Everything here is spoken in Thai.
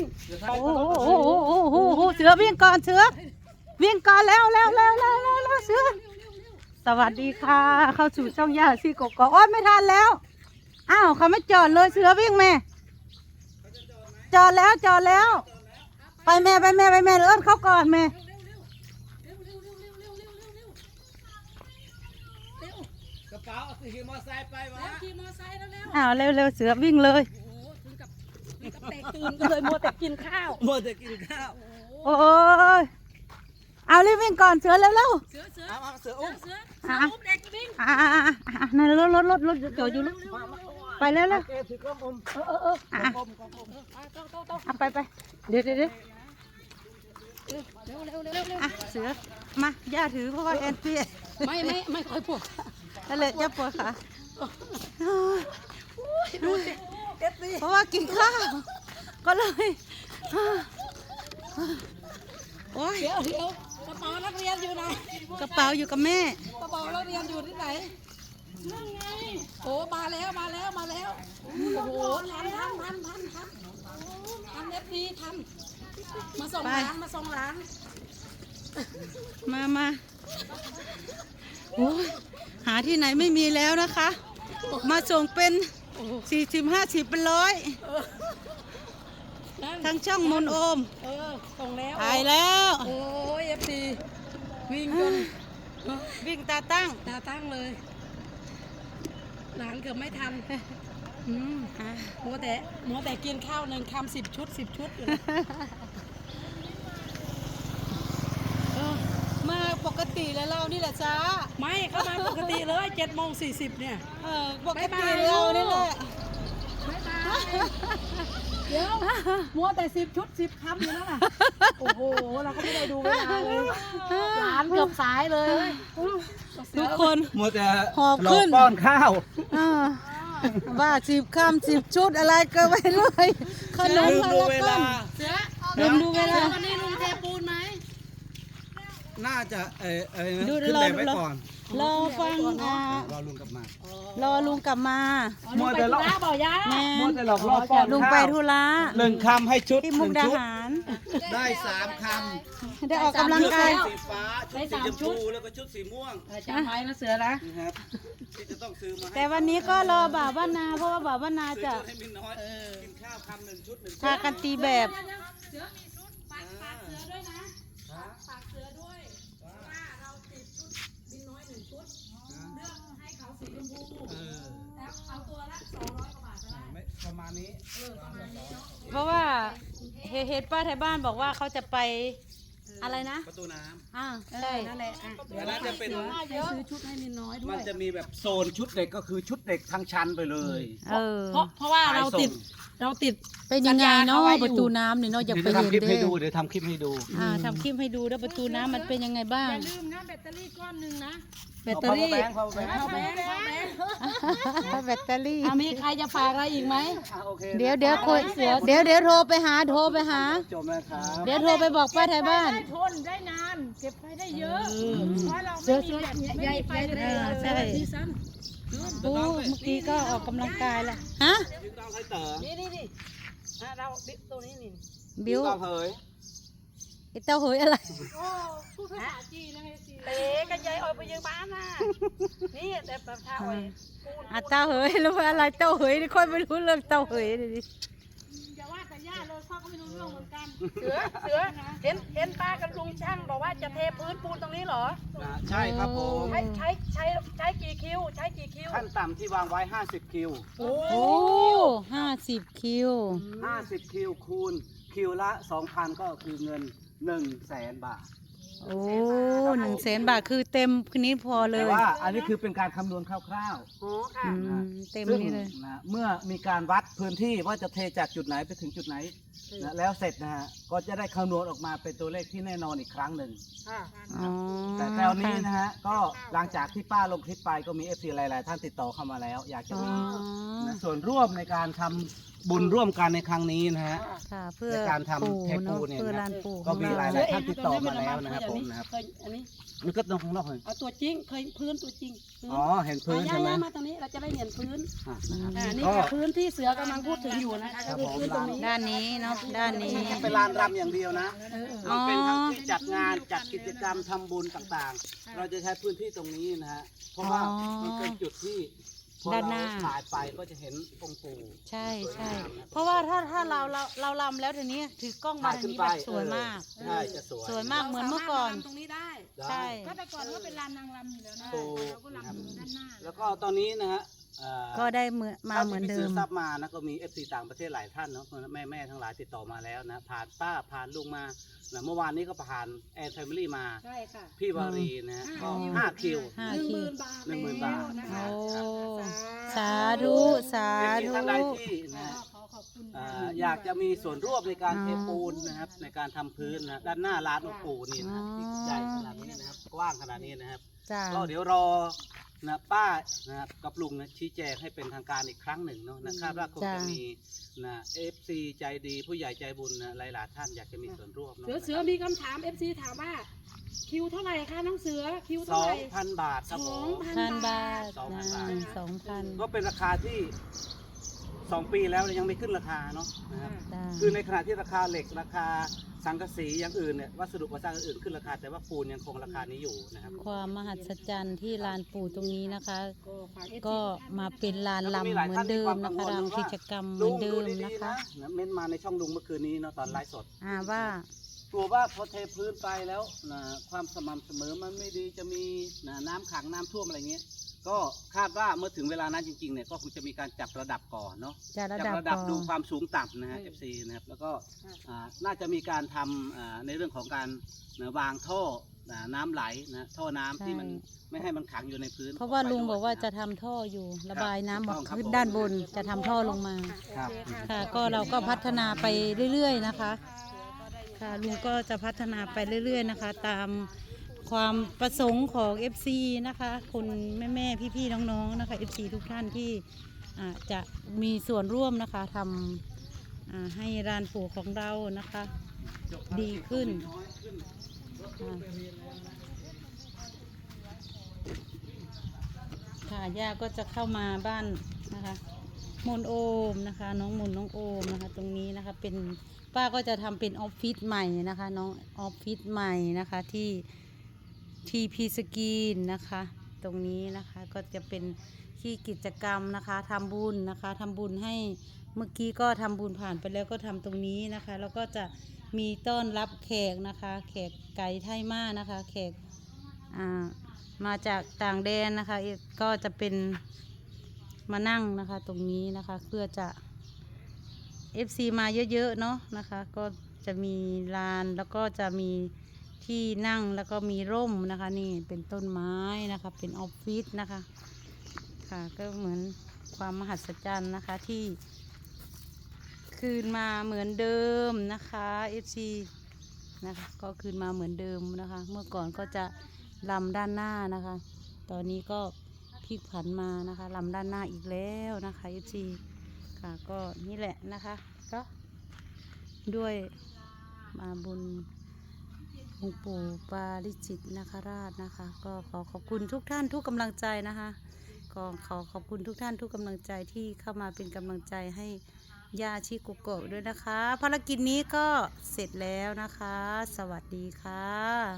วิ่งโอ้โหโอ้โหโอ้โหโอ้โหเสือวิ่งก่อนเสือ วิ่งก่อนแล้วแล้วแล้วแล้วแล้วแล้วเสือ สวัสดีค่ะ เข้าสู่ช่องย่าซี่กกอกโอ้ยไม่ทันแล้ว อ้าวเขาไม่จอดเลยเสือวิ่งแม่ จอดแล้วจอดแล้ว ไปแม่ไปแม่ไปแม่เอิ้นเขาก่อนแม่กระเป๋าเอาขี่มอไซค์ไปวะแล้วขี่มอไซค์แล้วแล้วอ้าวเร็วเร็วเสือวิ่งเลยโอ้โหถึง กับถึงกับแตกตื่นก็เลยมัวแต่กินข้าวมัวแต่กินข้าวโอ้ยเอารีบวิ่งก่อนเสือเร็วเร็วเสือเสือเอาเอาเสือเสือุ้อมเสือเสืออุ้มเด็กวิ่งอ่าอ่าอ่าอ่านั่นรถรถรถรถจอดอยู่ลูกไปแล้วแล้วเอถือกล้องอมเออเออเอออะกล้องอมกล้องอมเอาโตโตโตเอาไปไปเดี๋ยวเดี๋ยวเดี๋ยวเร็วเร็วเร็วเร็วเร็วอะเสือมาย่าถือเพราะว่าแอนเปียไม่ไม่ไม่ค่อยปวดนั่นแหละจะปวดขา ดูสิ เอฟซีเพราะว่ากินข้าวก็เลยโอ้ยเดี๋ยวเดี๋ยวกระเป๋านักเรียนอยู่ไหนกระเป๋าอยู่กับแม่กระเป๋านักเรียนอยู่ที่ไหนนั่นไงโอ้มาแล้วมาแล้วมาแล้วโอ้โหทันทันทันทันทันทันเอฟซีทันมาส่งไปร้านมาส่งร้านมามาโอ้ยหาที่ไหนไม่มีแล้วนะคะ มาส่งเป็น สี่สิบห้าสิบเป็นร้อยนั่นทั้งช่องมนโอม เออส่งแล้วตายแล้ว โอ้ยเอฟซีวิ่งจนวิ่งตาตั้ง ตาตั้งเลย หลานเกือบไม่ทันอืมอะมัวแต่มัวแต่กินข้าวหนึ่งคำสิบชุดสิบชุดอยู่นะเออมาปกติแล้วเรานี่แหละจ้าไม่เข้ามาปกติเลยเจ็ดโมงสี่สิบเนี่ย เออปกบ๊ายติบายเรานี่แหละ ไม่ตาย เดี๋ยวมัวแต่สิบชุดสิบคำอยู่นั่นน่ะโอ้โห เราก็ไม่ได้ดูเวลาเลยหลานเกือบสายเลย ทุกคนมัวแต่หอบรขึ้อนป้อนข้าวอ่าว่าสิบคำสิบชุดอะไรก็ไม่รู้เลยขนมลืมพาดูราเวก้อลานเสือลืมดูเวลาวันนี้ลุงเทปูนไหมน่าจะเออเออดูขึ้นรอแบบไว้รอก่อน รอฟังอ่ารอลุงกลับมารอลุงกลับมามัวแต่ลุเรางไปธุระบอกย่าแม่มัวแต่หลอกล่อป้อนลุงไปธุระหนึ่งคำให้ชุดที่หมุกนึ่งดาชุด หาร ได้สามคได้ออกกำลังำกายสีฟ้าชุดสีชมพูแล้วก็ชุดสีม่วงจำไว้นะเสือนะนะครับที่จะต้องซื้อมาให้แต่วันนี้ก็รอบ่าวบ้านนา เพราะว่าบ่าวบ้านนาซื้อจะชุดให้มินน้อยกินข้าวคำหนึ่งชุดหนึ่งชุดพากันตีแบบ เสือมีชุดฝากฝากเสือด้วยนะฝากเสือด้วยว่าเราติดชุดบินน้อยหนึ่งชุดเลือกให้เขาสีชมพู เออ แล้ว เอาตัวละสองร้อยกว่าบาทก็ได้ไม่ประมาณนี้เพราะว่าเฮเฮดป้าไทยบ้านบอกว่าเขาจะไปอะไรนะ ประตูน้อ่าใช่นั่นแหละอะำอันนั้นจะเป็นให้ซื้อชุดให้มินน้อยด้วมันย จะมีแบบโซนชุดเด็กก็คือชุดเด็กทั้งชั้นไปเลย เออ เพราะเพราะว่าเราติด เราติด เป็นยังไงเนาะสัญญาเขาไว้อยู่ ประตูน้ำเนี่ยเนาะอยากเดี๋ยวไปทำคลิปเห็นให้เด้ดูเดี๋ยวทำคลิปให้ดูอ่าทำคลิปให้ดูแล้วประตูน้ำมันเป็นยังไงบ้างอย่าลืมนะแบตเตอรี่ก้อนหนึ่งนะแบตเตอรี่แบงค์ power bank เข้าแบงค์เข้าแบงค์แบตเตอรี่ อะมีใครจะฝากอะไรอีกไหม อะโอเคเดี๋ยวเดี๋ยวคุยเดี๋ยวเดี๋ยวโทรไปหาโทรไปหา จบแล้วครับ เดี๋ยวโทรไปบอกป้าไทยบ้านทนได้นาน เก็บไฟได้เยอะเพราะเราเสืไม่อมีเสือแบบใหญ่ไม่มีไฟใหญ่เลเลยยใช่ดีซ้ โอ้เมื่อกี้ก็ออกกำลังกายแล้วฮะพี่ต้องให้เต๋อำนี่นี่นี่อะเราบิ๊กตัวนี้นี่บิวพี่ต้องเผยไอ้เต้าเหยอะไรโอ้พูดภาษาจีนนะเฮซีเตะกันใหญ่ออกไปยืมบ้านน่ะนี่แต่แบบท่าอ้อยปูนอะเต้าเหยแล้วว่าอะไรเต้าเหยนี่ค่อยไม่รู้เรื่องเต้าเหยเลยดิอ ย่าว่าแต่ย่าเลยพ่อก็ไม่รู้เรื่องเหมือนกันเสือเสือเห็นเห็นป้ากับลุงช่างบอกว่าจะเทพื้นปูนตรงนี้เหรอ นะใช่ครับผมใช้ใช้ใช้ใช้กี่คิว ใช้กี่คิวขั้นต่ำที่วางไว้ 50 คิว โอ้โอ้ห้าสิบคิว 50 คิวคูณคิวละ 2,000 ก็คือเงิน 1 0 0 0 0แสนบาท โอ้หนึ่งแสนบาทคือเต็มคืนนี้พอเลแต่ยว่าอันนี้คือเป็นการคำนวณคร่าวโหค่ะอืมเต็มๆซึ่งนี่เลยนะเมื่อมีการวัดพื้นที่ว่าจะเทจากจุดไหนไปถึงจุดไหนนะแล้วเสร็จนะฮะก็จะได้คำนวณออกมาเป็นตัวเลขที่แน่นอนอีกครั้งหนึ่ง ค่ะ อ๋อแต่ตอนนี้นะฮะก็หลังจากที่ป้าลงคลิปไปก็มีเอฟซีหลาย ๆ ท่านติดต่อเข้ามาแล้ว อยากจะอ๋อมีนะส่วนร่วมในการทำ บุญร่วมกันในครั้งนี้นะฮะ ค่ะเพื่อในการทำปู่เทปูเนาะเนี่ยเพื่อนะลานปู่ก็ของมีหเราลายๆท่านติดต่อมาแล้วนะครับผมนะครับเคยอันนี้มันก็ต้องของเราเลยเอาตัวจริงเคยพื้นตัวจริงพื้นอ๋อเห็นพื้นอะใช่ไหมย้ายๆมาตรงนี้เราจะได้เห็นพื้นอะนะครับ อ่านี่ก็คือพื้นที่เสือกำลังพูดถึงอยู่นะคะครัก็บคือพื้นตรงนี้ด้านนี้เนาะด้านนี้เป็นลานรำอย่างเดียวนะ เอออ๋มัอนเป็นทั้งที่จัดงานจัดกิจกรรมทำบุญต่างๆ เราจะใช้พื้นที่ตรงนี้นะฮะ เพราะว่าอ๋อ มันเป็นจุดที่ พอด้านหน้า เราถ่ายไปก็จะเห็นองค์ปู่ใช่ใช่เพราะว่าถ้าถ้าเราเราเราลำแล้วทีนี้ถือกล้องมาถ่ายทางขึ้นนี้ไปแบบสวยมากใช่จะสวยสวยมากเหมือนเมื่อก่อนสามารถมาทำตรงนี้ได้ ได้ ใช่ก็แต่ก่อนก็เป็นลานนางรำอยู่แล้วนะถูก เราก็รำอยู่ด้านหน้า แล้วก็ตอนนี้นะฮะเอ่อก็ได้เหมือนมาเหมือนเดิท่ที่ไปซื้มอทรัพย์มานะก็มีเอฟซีต่างประเทศหลายท่านเนาะแม่แม่ๆทั้งหลายติดต่อมาแล้วนะผ่านป้าผ่านลุงมานะเมื่อวานนี้ก็ผ่านแอนแฟมิลี่มาใช่ค่ะพี่วารีนะฮะก็อืมห้าคิว ห้าหนึ่งหคิวมื่นบาทหนึ่งหมื่นบาท แล้วนะคะโอ้ สาสาธุ สาเอฟซีธุ ท่านใดที่นะฮะข อขอบคุณอ่าอยากจะมีส่วนร่วมในการอ๋อเทปูนนะครับ ในการทำพื้นนะด้านหน้าร้านองค์ปู่นี่นะอ๋อที่ใหญ่ขนาดนี้นะครับกว้างขนาดนี้นะครับ จ้า ก็เดี๋ยวรอนะป้านะครับกับลุงนะชี้แจงให้เป็นทางการอีกครั้งหนึ่งเนาะนะคาดว่าคงจะมีนะเอฟซีใจดีผู้ใหญ่ใจบุญนะหลายๆท่านอยากจะมีส่วนร่วมเสือเสือมีคำถาม FC ถามว่าคิวเท่าไหร่คะน้องเสือคิวสเท่าอไหงร่ พันบาทครับผสองมพันพันบาทสองพันนะบาทสองพัน ก็เป็นราคาที่ สองปีแล้วยังไม่ขึ้นราคาเนาะนะครับจ้าคือในขณะที่ราคาเหล็กราคาสังกะสีอย่างอื่นเนี่ยวัสดุก่อสร้างอื่นขึ้นราคา แต่ว่าปูนยังคงราคานี้อยู่นะครับความมหัศจรรย์ที่ลานปู่ตรงนี้นะคะก็ฝาก FC ก็มาเป็นลานลำเหมือนเดิมนะคะทำกิจกรรมเหมือนเดิมนะคะนะเม้นมาในช่องลุงเมื่อคืนนี้เนาะตอนไลฟ์สดอ่าว่ากลัวว่าพอเทพื้นไปแล้วนะความสม่ำเสมอมันไม่ดีจะมีนะน้ำขังน้ำท่วมอะไรเงี้ย ก็คาดว่าเมื่อถึงเวลานั้นจริงๆเนี่ยก็คงจะมีการจับระดับก่อนเนาะจะระจัดับระดับก่อนดูความสูงต่ำนะฮะ FC นะครับแล้วก็อ่าน่าจะมีการทำอ่าในเรื่องของการนะวางท่อนะน้ำไหลนะท่อน้ำที่มันไม่ให้มันขังอยู่ในพื้นเพราะว่าลุงไปด้วยบอกว่าจะนทำท่ออยู่ระบายน้ำถูบอกต้องครับขึ้นผมด้านบนจะทำท่อลงมาครับ ค่ะ ก็เราก็พัฒนาไปเรื่อยๆนะคะ ค่ะลุงก็จะพัฒนาไปเรื่อยๆนะคะ ตาม ความประสงค์ของ FC นะคะคุณแม่ๆพี่ๆน้องๆนะคะ FC ทุกท่านที่อ่าจะมีส่วนร่วมนะคะทำอ่าให้ร้านปู่ของเรานะคะ ดีขึ้นอ่าค่ะย่าก็จะเข้ามาบ้านนะคะมนโอมนะคะ น้องมนน้องโอมนะคะ ตรงนี้นะคะเป็นป้าก็จะทำเป็นออฟฟิศใหม่นะคะ น้องออฟฟิศใหม่นะคะที่ ทีพีสกีนนะคะ ตรงนี้นะคะก็จะเป็นที่กิจกรรมนะคะทำบุญนะคะทำบุญให้เมื่อกี้ก็ทำบุญผ่านไปแล้วก็ทำตรงนี้นะคะ แล้วก็จะมีต้อนรับแขกนะคะ แขกไก่ไทยมานะคะ แขกอ่ามาจากต่างแดนนะคะก็จะเป็นมานั่งนะคะ ตรงนี้นะคะเพื่อจะ FC มาเยอะๆเนาะนะคะ ก็จะมีลานแล้วก็จะมี ที่นั่งแล้วก็มีร่มนะคะ นี่เป็นต้นไม้นะคะ เป็นออฟฟิศนะคะ ค่ะก็เหมือนความมหัศจรรย์นะคะที่ คืนมาเหมือนเดิมนะคะ FC นะคะก็คืนมาเหมือนเดิมนะคะ เมื่อก่อนก็จะลำด้านหน้านะคะ ตอนนี้ก็พลิกผันมานะคะลำด้านหน้าอีกแล้วนะคะ FC ค่ะก็นี่แหละนะคะก็ด้วยมาบุญ องค์ปู่ปาริจิตนาคราชนะคะ ก็ขอขอบคุณทุกท่านทุกกำลังใจนะคะก็ขอขอบคุณทุกท่านทุกกำลังใจที่เข้ามาเป็นกำลังใจให้ยาชิโกโกะด้วยนะคะ ภารกิจนี้ก็เสร็จแล้วนะคะ สวัสดีค่ะ